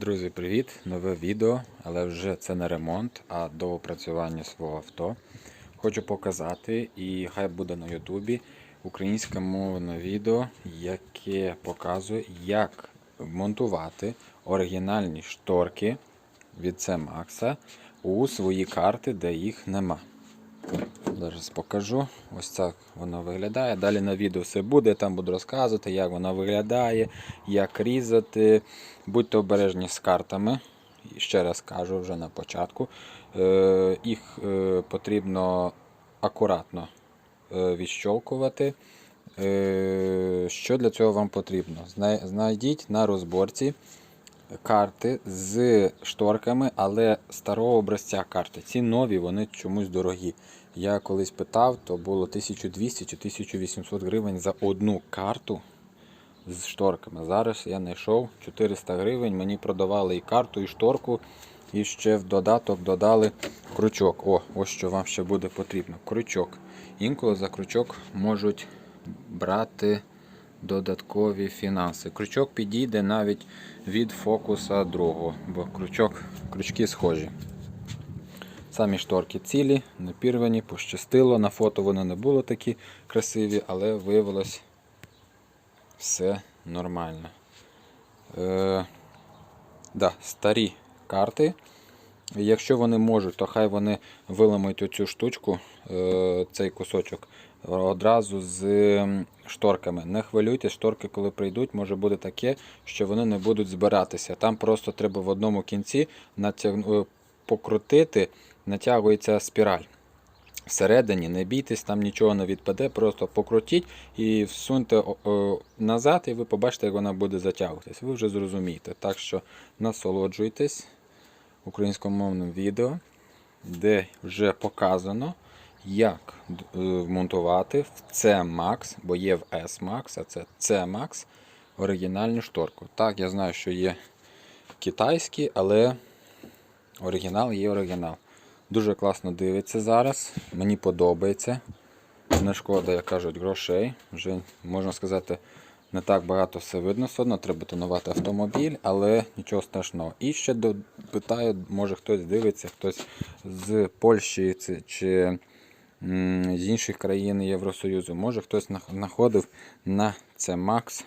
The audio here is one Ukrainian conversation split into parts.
Друзі, привіт! Нове відео, але вже це не ремонт, а до опрацювання свого авто. Хочу показати, і хай буде на Ютубі українське мовне відео, яке показує, як монтувати оригінальні шторки від C-Max у свої карти, де їх нема. Зараз покажу. Ось так воно виглядає. Далі на відео все буде, там буду розказувати, як воно виглядає, як різати. Будьте обережні з картами. Ще раз кажу вже на початку. Е, Їх е, потрібно акуратно е, відщолкувати. Що для цього вам потрібно? Знайдіть на розборці карти з шторками, але старого образця карти. Ці нові, вони чомусь дорогі. Я колись питав, то було 1200 чи 1800 гривень за одну карту з шторками. Зараз я знайшов 400 гривень. Мені продавали і карту, і шторку, і ще в додаток додали крючок. О, ось що вам ще буде потрібно. Крючок. Інколи за крючок можуть брати додаткові фінанси. Крючок підійде навіть від фокуса другого, бо крючок, крючки схожі. Самі шторки цілі, не пірвані, пощастило. На фото вони не були такі красиві, але виявилось все нормально. Е, да, старі карти. Якщо вони можуть, то хай вони виламають оцю штучку, е, цей кусочок, одразу з шторками. Не хвилюйтесь, шторки, коли прийдуть, може бути таке, що вони не будуть збиратися. Там просто треба в одному кінці е, покрутити, натягується спіраль. Всередині не бійтесь, там нічого не відпаде, просто покрутіть і всуньте назад, і ви побачите, як вона буде затягуватись. Ви вже зрозумієте. Так що насолоджуйтесь українськомовним відео, де вже показано, як е, вмонтувати в C-Max, бо є в S-Max, а це C-Max, оригінальну шторку. Так, я знаю, що є китайські, але оригінал є оригінал. Дуже класно дивиться зараз. Мені подобається. Не шкода, як кажуть, грошей. Вже можна сказати, не так багато все видно. Все одно треба тонувати автомобіль, але нічого страшного. І ще питаю, може хтось дивиться, хтось з Польщі чи- з інших країн Євросоюзу. Може хтось знаходив на це Макс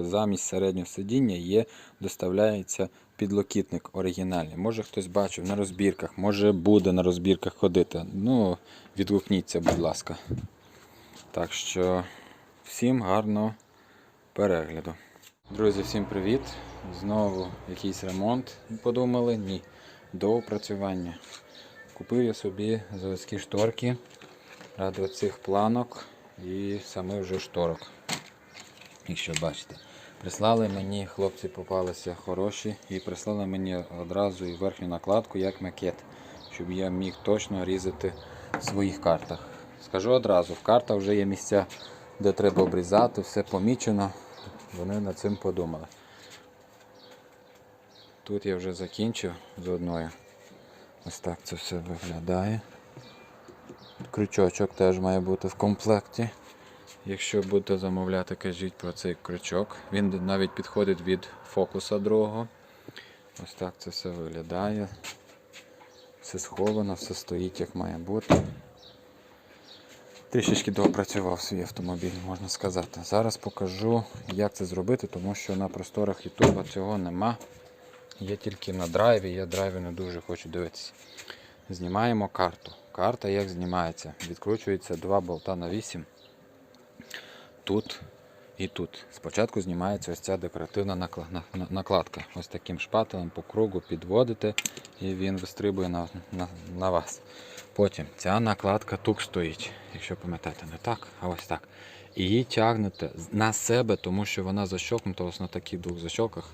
замість середнього сидіння є, доставляється підлокітник оригінальний. Може хтось бачив на розбірках, може буде на розбірках ходити. Ну, відгукніться, будь ласка. Так що всім гарного перегляду. Друзі, всім привіт! Знову якийсь ремонт подумали? Ні. До опрацювання. Купив я собі заводські шторки ради цих планок і саме вже шторок. Якщо бачите. Прислали мені, хлопці попалися хороші, і прислали мені одразу і верхню накладку як макет, щоб я міг точно різати в своїх картах. Скажу одразу, в картах вже є місця, де треба обрізати, все помічено. Вони над цим подумали. Тут я вже закінчив з одною. Ось так це все виглядає. Крючочок теж має бути в комплекті. Якщо будете замовляти, кажіть про цей крючок. Він навіть підходить від фокуса другого. Ось так це все виглядає. Все сховано, все стоїть як має бути. Трішечки доопрацював свій автомобіль, можна сказати. Зараз покажу, як це зробити, тому що на просторах Ютуба цього нема. Є тільки на драйві, я драйві не дуже хочу дивитися. Знімаємо карту. Карта як знімається. Відкручується два болта на 8 тут і тут. Спочатку знімається ось ця декоративна накла- на- на- накладка. Ось таким шпателем по кругу підводите і він вистрибує на, на, на вас. Потім ця накладка тут стоїть, якщо пам'ятаєте, не так, а ось так. І її тягнете на себе, тому що вона защокнута ось на таких двох защоках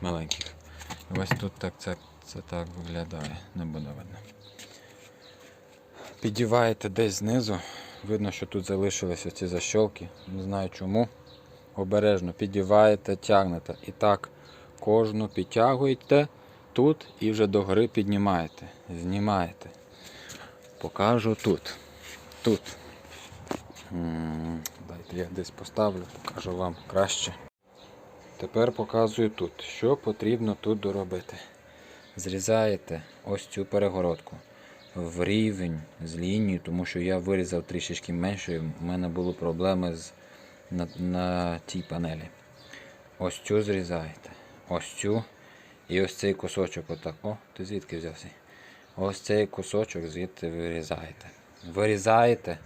маленьких. Ось тут так це, це так виглядає, не буде видно. Підіваєте десь знизу, видно, що тут залишилися ці защолки, не знаю чому. Обережно підіваєте, тягнете. І так кожну підтягуєте тут і вже догори піднімаєте. Знімаєте. Покажу тут. Тут. Дайте я десь поставлю, покажу вам краще. Тепер показую тут, що потрібно тут доробити. Зрізаєте ось цю перегородку в рівень з лінією, тому що я вирізав трішечки менше, у мене були проблеми з, на, на тій панелі. Ось цю зрізаєте, ось цю і ось цей кусочок отак. О, ти звідки взявся? Ось цей кусочок звідти вирізаєте. Вирізаєте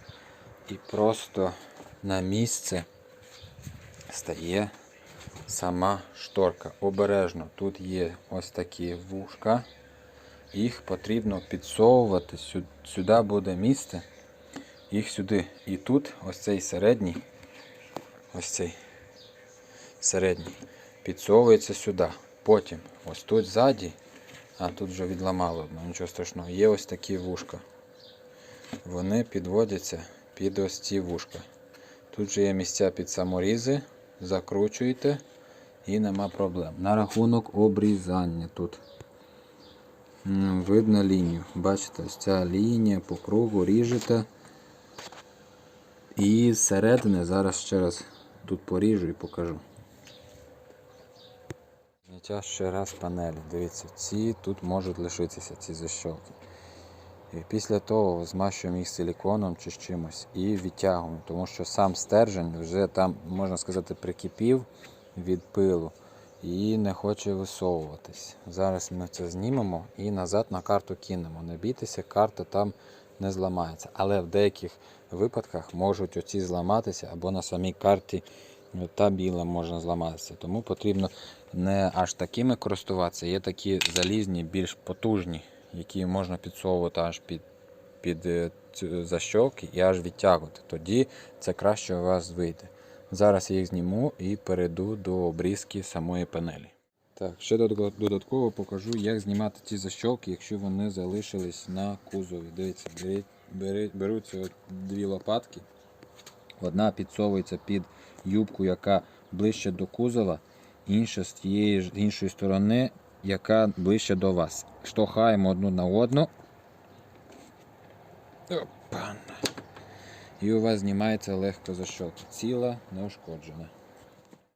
і просто на місце стає сама шторка. Обережно. Тут є ось такі вушка. Їх потрібно підсовувати. Сюди буде місце. Їх сюди. І тут ось цей середній. Ось цей середній. Підсовується сюди. Потім ось тут ззаді. А тут вже відламало, нічого страшного. Є ось такі вушка. Вони підводяться під ось ці вушка. Тут же є місця під саморізи, закручуєте і нема проблем. На рахунок обрізання тут. Видно лінію. Бачите, ось ця лінія по кругу ріжете. І зсередини зараз ще раз тут поріжу і покажу. Зняття ще раз панелі. Дивіться, ці тут можуть лишитися, ці защолки. І після того змащуємо їх силіконом чи з чимось і відтягуємо, тому що сам стержень вже там, можна сказати, прикипів від пилу і не хоче висовуватись. Зараз ми це знімемо і назад на карту кинемо. Не бійтеся, карта там не зламається. Але в деяких випадках можуть оці зламатися або на самій карті ну, та біла може зламатися. Тому потрібно не аж такими користуватися. Є такі залізні, більш потужні, які можна підсовувати аж під, під е, защолки і аж відтягувати. Тоді це краще у вас вийде. Зараз я їх зніму і перейду до обрізки самої панелі. Так, ще додатково- покажу, як знімати ці защолки, якщо вони залишились на кузові. Дивіться, беруться дві лопатки. Одна підсовується під юбку, яка ближче до кузова, інша з тієї іншої сторони, яка ближче до вас. Штовхаємо одну на одну. Опа. І у вас знімається легко защолка. Ціла, неушкоджена.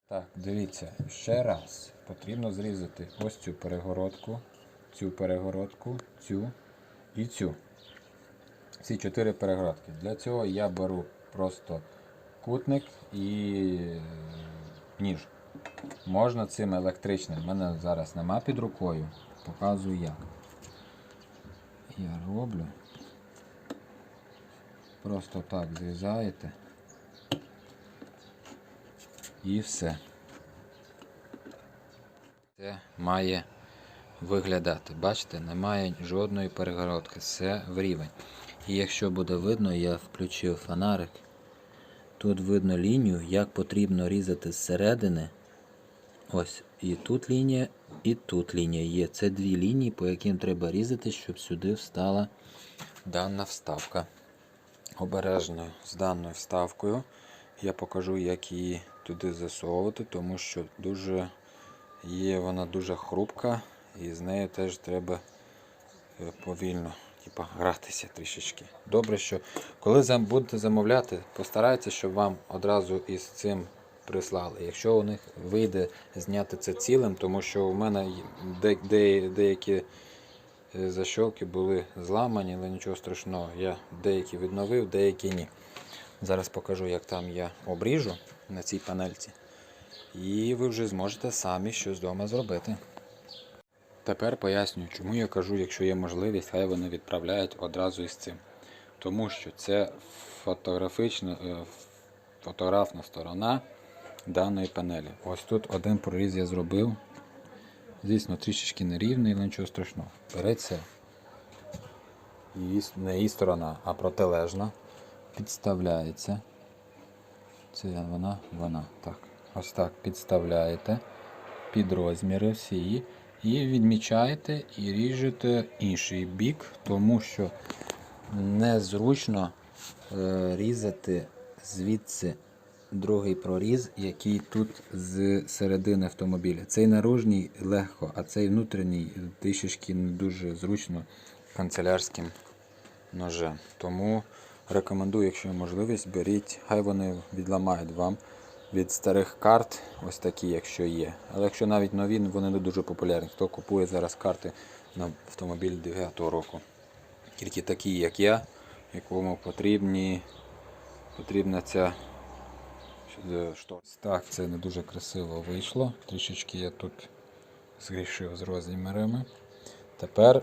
Так, дивіться, ще раз потрібно зрізати ось цю перегородку, цю перегородку, цю і цю. Ці чотири перегородки. Для цього я беру просто кутник і е, ніж. Можна цим електричним. У мене зараз нема під рукою. Показую як. Я роблю. Просто так зрізаєте. І все. Це має виглядати. Бачите, немає жодної перегородки. Все в рівень. І якщо буде видно, я включив фонарик. Тут видно лінію, як потрібно різати зсередини. Ось і тут лінія, і тут лінія є. Це дві лінії, по яким треба різати, щоб сюди встала дана вставка. Обережно з даною вставкою я покажу, як її туди засовувати, тому що дуже є вона дуже хрупка і з нею теж треба е, повільно типа, гратися трішечки. Добре, що коли будете замовляти, постарайтеся, щоб вам одразу із цим прислали. Якщо у них вийде зняти це цілим, тому що у мене де, де, деякі защолки були зламані, але нічого страшного. Я деякі відновив, деякі ні. Зараз покажу, як там я обріжу на цій панельці. І ви вже зможете самі щось вдома зробити. Тепер пояснюю, чому я кажу, якщо є можливість, хай вони відправляють одразу із цим. Тому що це фотографічна, е, фотографна сторона даної панелі. Ось тут один проріз я зробив. Звісно, трішечки нерівний, але нічого страшного. Береться не її сторона, а протилежна. Підставляється. Це вона, вона. Так. Ось так підставляєте під розміри всі і відмічаєте і ріжете інший бік, тому що незручно е, різати звідси другий проріз, який тут з середини автомобіля. Цей наружній легко, а цей внутрішній трішечки не дуже зручно канцелярським ножем. Тому рекомендую, якщо є можливість, беріть, хай вони відламають вам від старих карт, ось такі, якщо є. Але якщо навіть нові, вони не дуже популярні. Хто купує зараз карти на автомобіль 9-го року. Тільки такі, як я, якому потрібні, потрібна ця е. Так, це не дуже красиво вийшло. Трішечки я тут згрішив з розмірами. Тепер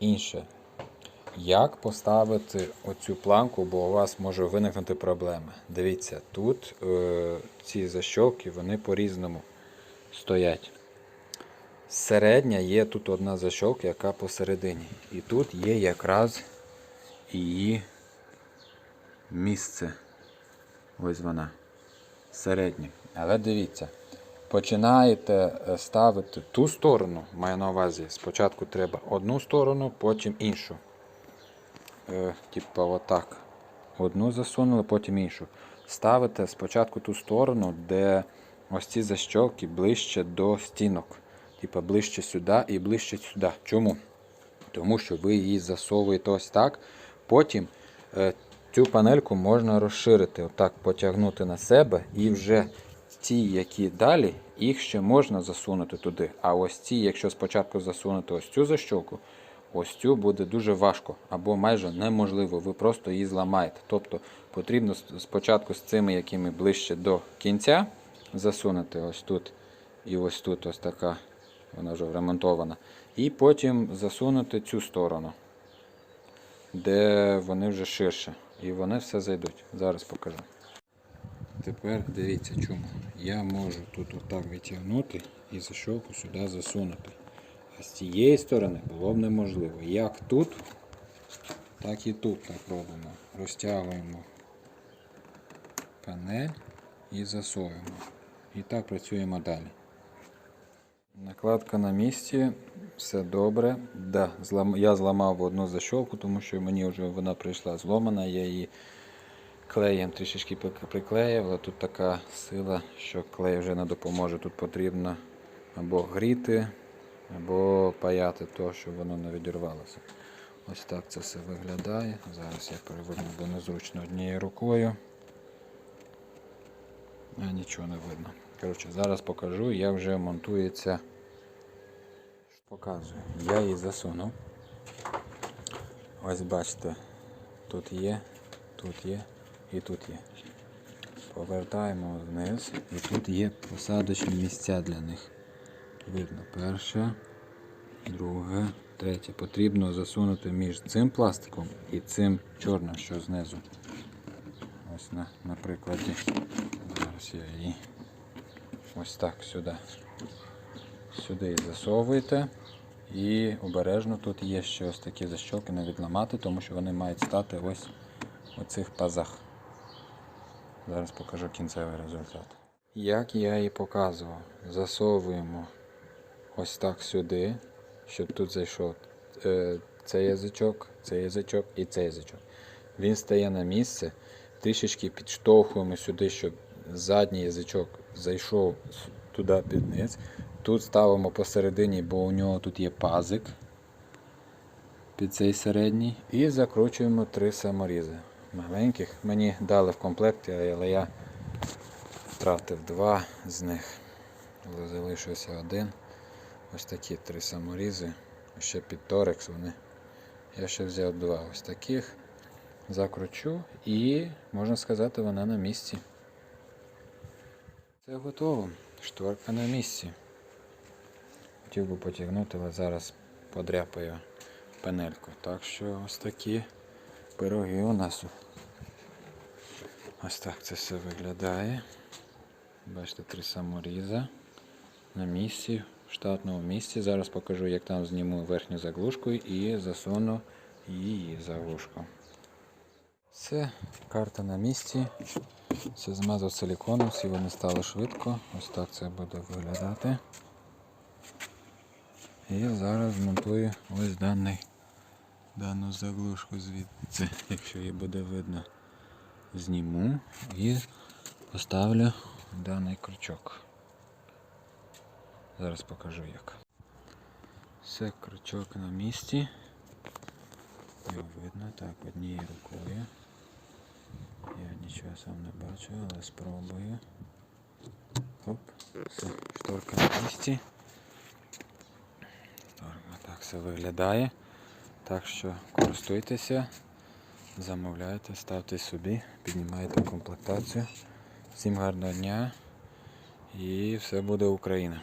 інше. Як поставити оцю планку, бо у вас може виникнути проблема. Дивіться, тут е, ці защолки вони по-різному стоять. Середня є тут одна защолка, яка посередині. І тут є якраз її місце. Ось вона. Середня. Але дивіться, починаєте е, ставити ту сторону, маю на увазі, спочатку треба одну сторону, потім іншу. Е, типа отак. Одну засунули, потім іншу. Ставите спочатку ту сторону, де ось ці защолки ближче до стінок. Типа ближче сюди і ближче сюди. Чому? Тому що ви її засовуєте ось так. Потім е, цю панельку можна розширити, отак потягнути на себе, і вже ті, які далі, їх ще можна засунути туди. А ось ці, якщо спочатку засунути ось цю защолку, ось цю буде дуже важко або майже неможливо. Ви просто її зламаєте. Тобто потрібно спочатку з цими, якими ближче до кінця, засунути ось тут і ось тут, ось така, вона вже ремонтована. І потім засунути цю сторону, де вони вже ширше. І вони все зайдуть. Зараз покажу. Тепер дивіться чому. Я можу тут отак відтягнути і защолку сюди засунути. А з цієї сторони було б неможливо. Як тут, так і тут так робимо. Розтягуємо панель і засовуємо. І так працюємо далі. Накладка на місці, все добре. Да, злам... Я зламав одну защолку, тому що мені вже вона прийшла зломана, я її клеєм трішечки приклеїв, але тут така сила, що клей вже не допоможе. Тут потрібно або гріти, або паяти то, щоб воно не відірвалося. Ось так це все виглядає. Зараз я переверну, бо незручно однією рукою. А нічого не видно. Коротше, зараз покажу, як вже монтується. Показую. Я її засунув. Ось бачите, тут є, тут є і тут є. Повертаємо вниз і тут є посадочні місця для них. Видно перше, друге, третє. Потрібно засунути між цим пластиком і цим чорним, що знизу. Ось на, на прикладі. Зараз я її ось так сюди. Сюди засовуєте. І обережно тут є ще ось такі защолки не відламати, тому що вони мають стати ось у цих пазах. Зараз покажу кінцевий результат. Як я і показував, засовуємо ось так сюди, щоб тут зайшов е, цей язичок, цей язичок і цей язичок. Він стає на місце, трішечки підштовхуємо сюди, щоб задній язичок зайшов туди під низ. Тут ставимо посередині, бо у нього тут є пазик під цей середній. І закручуємо три саморізи. Маленьких. Мені дали в комплекті, але я втратив два з них. Залишився один. Ось такі три саморізи. Ще під торекс вони. Я ще взяв два ось таких. Закручу і, можна сказати, вона на місці. Це готово. Шторка на місці. Хотів би потягнути, але зараз подряпаю панельку. Так що ось такі пироги у нас. Ось так це все виглядає. Бачите, три саморіза на місці, в штатному місці. Зараз покажу, як там зніму верхню заглушку і засуну її заглушку. Все, карта на місці. Все змазав силіконом, всі вони стали швидко. Ось так це буде виглядати. І зараз змонтую ось даний, дану заглушку звідси, якщо її буде видно. Зніму і поставлю даний крючок. Зараз покажу як. Все, крючок на місці. Його видно так однією рукою. Я нічого сам не бачу, але спробую. Все, шторка на місці. Все виглядає. Так що користуйтеся, замовляйте, ставте собі, піднімайте комплектацію. Всім гарного дня і все буде Україна.